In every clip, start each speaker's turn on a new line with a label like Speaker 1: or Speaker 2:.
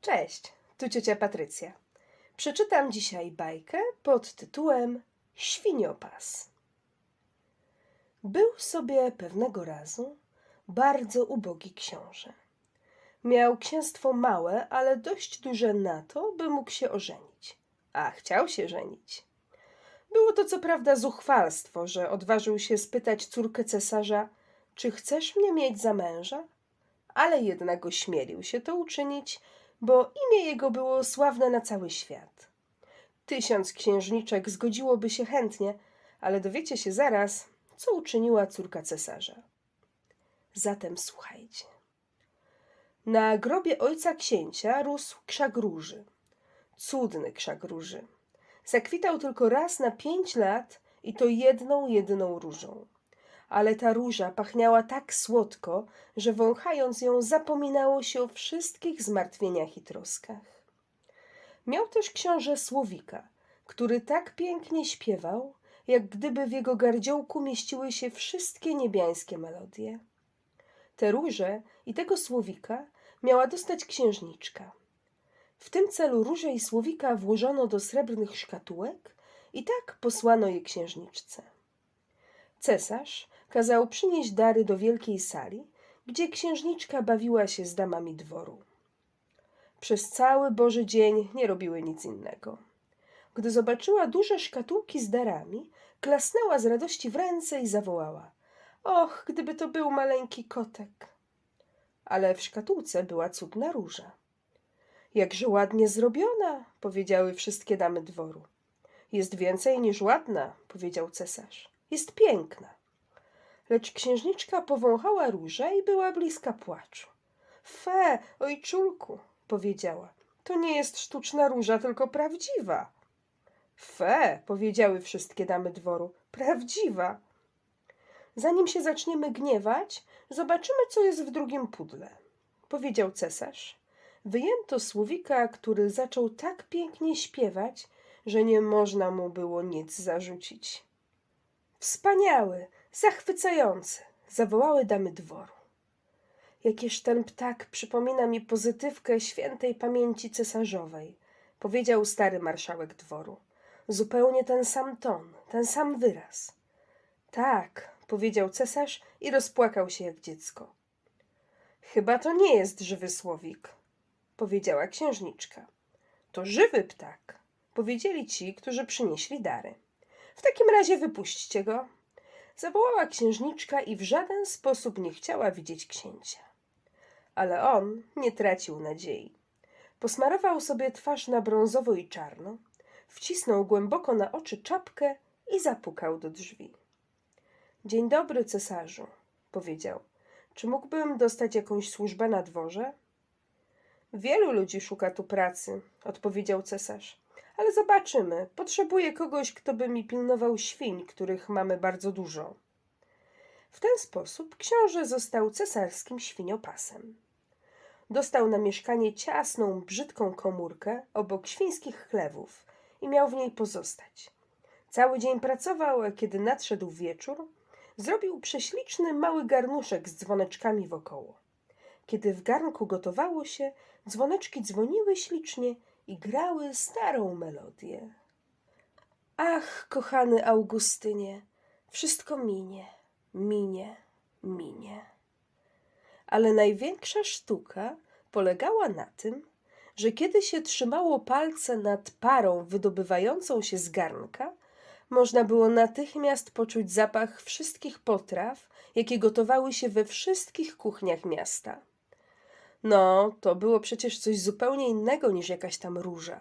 Speaker 1: Cześć, tu ciocia Patrycja. Przeczytam dzisiaj bajkę pod tytułem Świniopas. Był sobie pewnego razu bardzo ubogi książę. Miał księstwo małe, ale dość duże na to, by mógł się ożenić. A chciał się żenić. Było to co prawda zuchwalstwo, że odważył się spytać córkę cesarza, czy chcesz mnie mieć za męża? Ale jednak ośmielił się to uczynić, bo imię jego było sławne na cały świat. Tysiąc księżniczek zgodziłoby się chętnie, ale dowiecie się zaraz, co uczyniła córka cesarza. Zatem słuchajcie. Na grobie ojca księcia rósł krzak róży. Cudny krzak róży. Zakwitał tylko raz na pięć lat i to jedną, jedyną różą. Ale ta róża pachniała tak słodko, że wąchając ją zapominało się o wszystkich zmartwieniach i troskach. Miał też książę Słowika, który tak pięknie śpiewał, jak gdyby w jego gardziołku mieściły się wszystkie niebiańskie melodie. Te róże i tego Słowika miała dostać księżniczka. W tym celu róże i Słowika włożono do srebrnych szkatułek i tak posłano je księżniczce. Cesarz kazał przynieść dary do wielkiej sali, gdzie księżniczka bawiła się z damami dworu. Przez cały Boży dzień nie robiły nic innego. Gdy zobaczyła duże szkatułki z darami, klasnęła z radości w ręce i zawołała: Och, gdyby to był maleńki kotek! Ale w szkatułce była cudna róża. Jakże ładnie zrobiona, powiedziały wszystkie damy dworu. Jest więcej niż ładna, powiedział cesarz. Jest piękna. Lecz księżniczka powąchała różę i była bliska płaczu. Fe, ojczulku, powiedziała, to nie jest sztuczna róża, tylko prawdziwa. Fe, powiedziały wszystkie damy dworu, prawdziwa. Zanim się zaczniemy gniewać, zobaczymy, co jest w drugim pudle, powiedział cesarz. Wyjęto słowika, który zaczął tak pięknie śpiewać, że nie można mu było nic zarzucić. Wspaniały, zachwycający, zawołały damy dworu. Jakież ten ptak przypomina mi pozytywkę świętej pamięci cesarzowej, powiedział stary marszałek dworu. Zupełnie ten sam ton, ten sam wyraz. Tak, powiedział cesarz i rozpłakał się jak dziecko. Chyba to nie jest żywy słowik, powiedziała księżniczka. To żywy ptak, powiedzieli ci, którzy przynieśli dary. W takim razie wypuśćcie go. Zawołała księżniczka i w żaden sposób nie chciała widzieć księcia. Ale on nie tracił nadziei. Posmarował sobie twarz na brązowo i czarno, wcisnął głęboko na oczy czapkę i zapukał do drzwi. Dzień dobry, cesarzu, powiedział. Czy mógłbym dostać jakąś służbę na dworze? Wielu ludzi szuka tu pracy, odpowiedział cesarz. Ale zobaczymy. Potrzebuję kogoś, kto by mi pilnował świń, których mamy bardzo dużo. W ten sposób książę został cesarskim świniopasem. Dostał na mieszkanie ciasną, brzydką komórkę obok świńskich chlewów i miał w niej pozostać. Cały dzień pracował, a kiedy nadszedł wieczór, zrobił prześliczny mały garnuszek z dzwoneczkami wokoło. Kiedy w garnku gotowało się, dzwoneczki dzwoniły ślicznie i grały starą melodię. Ach, kochany Augustynie, wszystko minie, minie, minie. Ale największa sztuka polegała na tym, że kiedy się trzymało palce nad parą wydobywającą się z garnka, można było natychmiast poczuć zapach wszystkich potraw, jakie gotowały się we wszystkich kuchniach miasta. No, to było przecież coś zupełnie innego niż jakaś tam róża.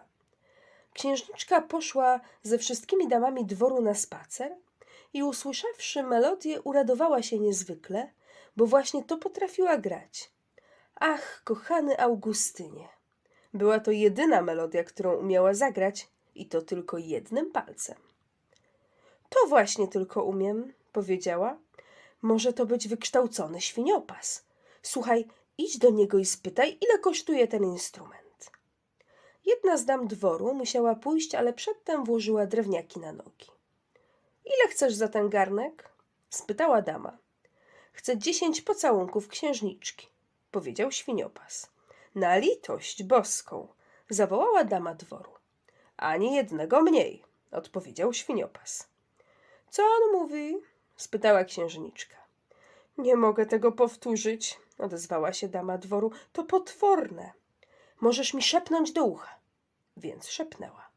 Speaker 1: Księżniczka poszła ze wszystkimi damami dworu na spacer i usłyszawszy melodię, uradowała się niezwykle, bo właśnie to potrafiła grać. Ach, kochany Augustynie! Była to jedyna melodia, którą umiała zagrać i to tylko jednym palcem. To właśnie tylko umiem, powiedziała. Może to być wykształcony świniopas. Słuchaj, idź do niego i spytaj, ile kosztuje ten instrument. Jedna z dam dworu musiała pójść, ale przedtem włożyła drewniaki na nogi. Ile chcesz za ten garnek? spytała dama. Chcę dziesięć pocałunków księżniczki, powiedział świniopas. Na litość boską, zawołała dama dworu. Ani jednego mniej, odpowiedział świniopas. Co on mówi? spytała księżniczka. Nie mogę tego powtórzyć, odezwała się dama dworu. To potworne. Możesz mi szepnąć do ucha. Więc szepnęła.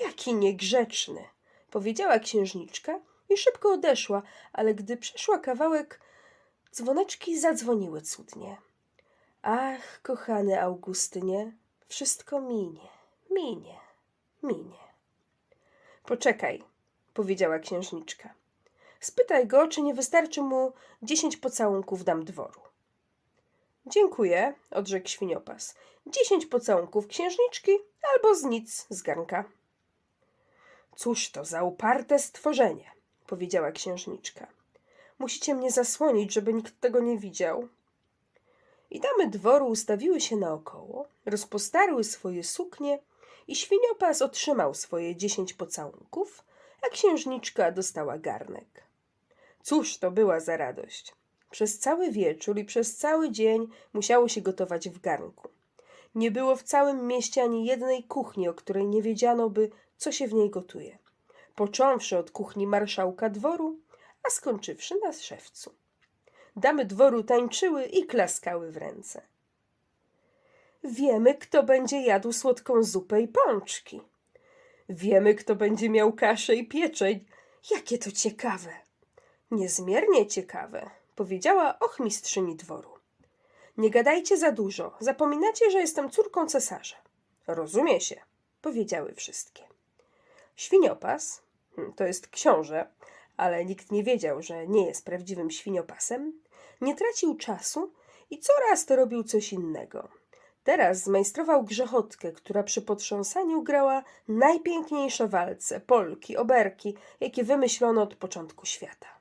Speaker 1: Jaki niegrzeczny, powiedziała księżniczka i szybko odeszła, ale gdy przeszła kawałek, dzwoneczki zadzwoniły cudnie. Ach, kochany Augustynie, wszystko minie, minie, minie. Poczekaj, powiedziała księżniczka. Spytaj go, czy nie wystarczy mu dziesięć pocałunków dam dworu. Dziękuję, odrzekł świniopas. Dziesięć pocałunków księżniczki albo z nic z garnka. Cóż to za uparte stworzenie, powiedziała księżniczka. Musicie mnie zasłonić, żeby nikt tego nie widział. I damy dworu ustawiły się naokoło, rozpostarły swoje suknie i świniopas otrzymał swoje dziesięć pocałunków, a księżniczka dostała garnek. Cóż to była za radość! Przez cały wieczór i przez cały dzień musiało się gotować w garnku. Nie było w całym mieście ani jednej kuchni, o której nie wiedziano by, co się w niej gotuje. Począwszy od kuchni marszałka dworu, a skończywszy na szewcu. Damy dworu tańczyły i klaskały w ręce. Wiemy, kto będzie jadł słodką zupę i pączki. Wiemy, kto będzie miał kaszę i pieczeń. Jakie to ciekawe! Niezmiernie ciekawe, powiedziała ochmistrzyni dworu. Nie gadajcie za dużo, zapominacie, że jestem córką cesarza. Rozumie się, powiedziały wszystkie. Świniopas, hm, to jest książę, ale nikt nie wiedział, że nie jest prawdziwym świniopasem, nie tracił czasu i coraz to robił coś innego. Teraz zmajstrował grzechotkę, która przy potrząsaniu grała najpiękniejsze walce, polki, oberki, jakie wymyślono od początku świata.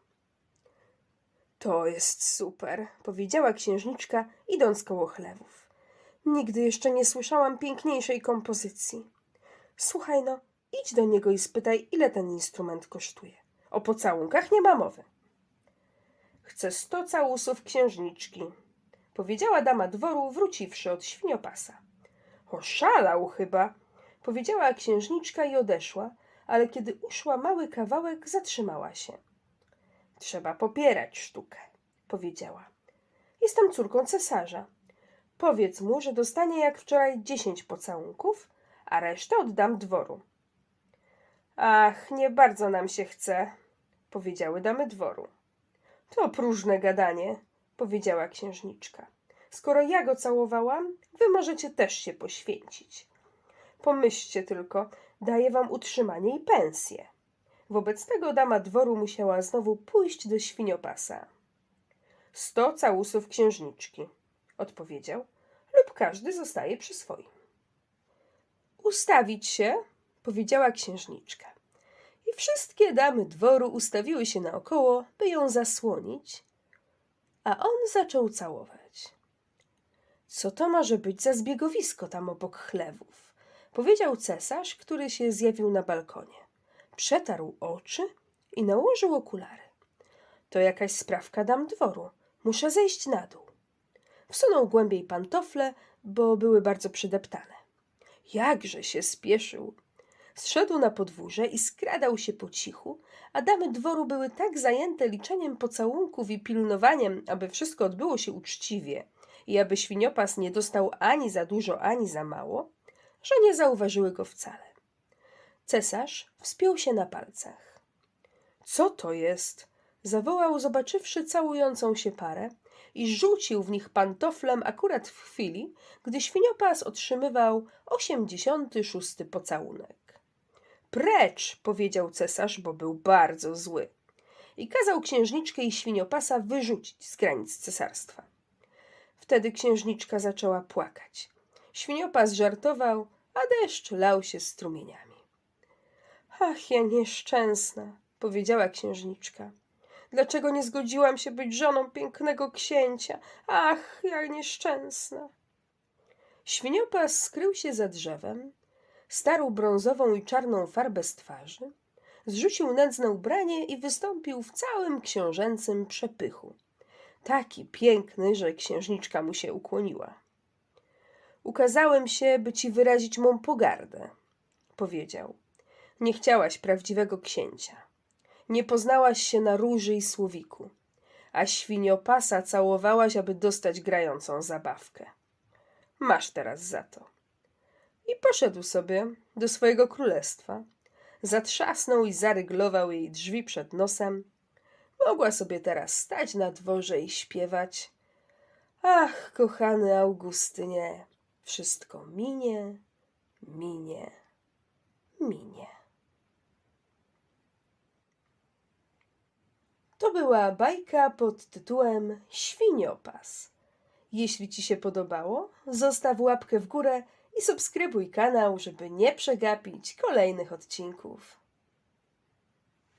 Speaker 1: To jest super, powiedziała księżniczka, idąc koło chlewów. Nigdy jeszcze nie słyszałam piękniejszej kompozycji. Słuchaj no, idź do niego i spytaj, ile ten instrument kosztuje. O pocałunkach nie ma mowy. Chcę sto całusów księżniczki, powiedziała dama dworu, wróciwszy od świniopasa. Oszalał chyba, powiedziała księżniczka i odeszła, ale kiedy uszła mały kawałek, zatrzymała się. Trzeba popierać sztukę, powiedziała. Jestem córką cesarza. Powiedz mu, że dostanie jak wczoraj dziesięć pocałunków, a resztę oddam dworu. Ach, nie bardzo nam się chce, powiedziały damy dworu. To próżne gadanie, powiedziała księżniczka. Skoro ja go całowałam, wy możecie też się poświęcić. Pomyślcie tylko, daję wam utrzymanie i pensję. Wobec tego dama dworu musiała znowu pójść do świniopasa. Sto całusów księżniczki, odpowiedział, lub każdy zostaje przy swoim. Ustawić się, powiedziała księżniczka. I wszystkie damy dworu ustawiły się naokoło, by ją zasłonić, a on zaczął całować. Co to może być za zbiegowisko tam obok chlewów? Powiedział cesarz, który się zjawił na balkonie. Przetarł oczy i nałożył okulary. To jakaś sprawka dam dworu. Muszę zejść na dół. Wsunął głębiej pantofle, bo były bardzo przydeptane. Jakże się spieszył. Zszedł na podwórze i skradał się po cichu, a damy dworu były tak zajęte liczeniem pocałunków i pilnowaniem, aby wszystko odbyło się uczciwie i aby świniopas nie dostał ani za dużo, ani za mało, że nie zauważyły go wcale. Cesarz wspiął się na palcach. Co to jest? zawołał, zobaczywszy całującą się parę i rzucił w nich pantoflem akurat w chwili, gdy świniopas otrzymywał osiemdziesiąty szósty pocałunek. Precz, powiedział cesarz, bo był bardzo zły. I kazał księżniczkę i świniopasa wyrzucić z granic cesarstwa. Wtedy księżniczka zaczęła płakać. Świniopas żartował, a deszcz lał się strumieniami. Ach, ja nieszczęsna, powiedziała księżniczka. Dlaczego nie zgodziłam się być żoną pięknego księcia? Ach, ja nieszczęsna. Świniopas skrył się za drzewem, starł brązową i czarną farbę z twarzy, zrzucił nędzne ubranie i wystąpił w całym książęcym przepychu. Taki piękny, że księżniczka mu się ukłoniła. Ukazałem się, by ci wyrazić mą pogardę, powiedział. Nie chciałaś prawdziwego księcia. Nie poznałaś się na róży i słowiku, a świniopasa całowałaś, aby dostać grającą zabawkę. Masz teraz za to. I poszedł sobie do swojego królestwa. Zatrzasnął i zaryglował jej drzwi przed nosem. Mogła sobie teraz stać na dworze i śpiewać. Ach, kochany Augustynie, wszystko minie, minie, minie. To była bajka pod tytułem Świniopas. Jeśli Ci się podobało, zostaw łapkę w górę i subskrybuj kanał, żeby nie przegapić kolejnych odcinków.